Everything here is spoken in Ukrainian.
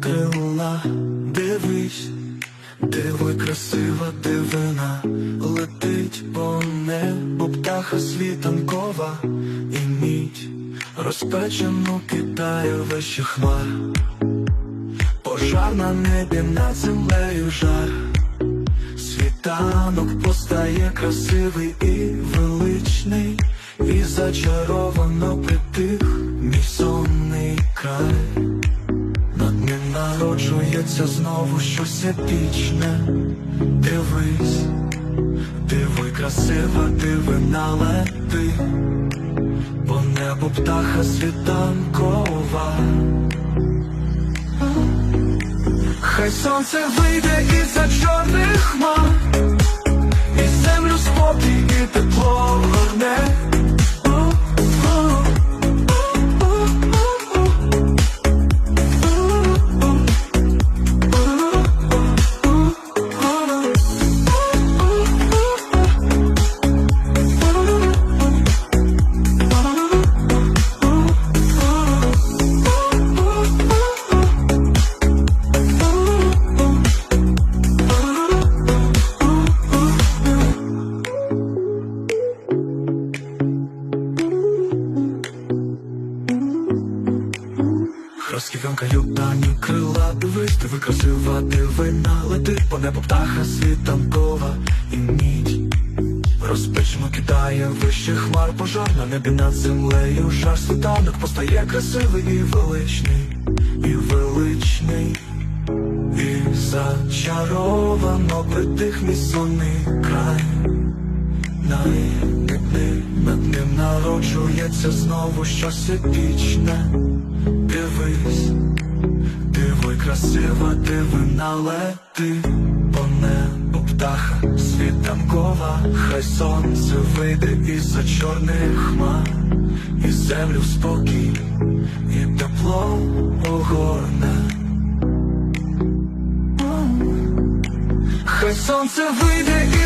крила, дивись, диви, красива дивина, летить по небу птаха світанкова. І мідь розпечену кидає вище хмар, пожар на небі над землею жар. Світанок постає красивий і величний, і зачаровано притих мій сонний народжується знову щось епічне. Дивись, диви, красива дивина лети, по небу птаха світанкова. Хай сонце вийде із-за Розкиванкають дані крила, дивись, диви красива дивина. Летить по небу птаха світанкова. І мідь Розпечено кидає вище хмар. Пожар на небі над землею. Жар світанок постає красивий і величний, і величний. І зачаровано притих мій сонний край. Над ним, над ним народжується знову щось епічне. Дивись, диви, красива дивина лети по небу птаха світанкова, хай сонце вийде із-за чорних хмар, і землю в спокій, і тепло огорне. Хай сонце вийде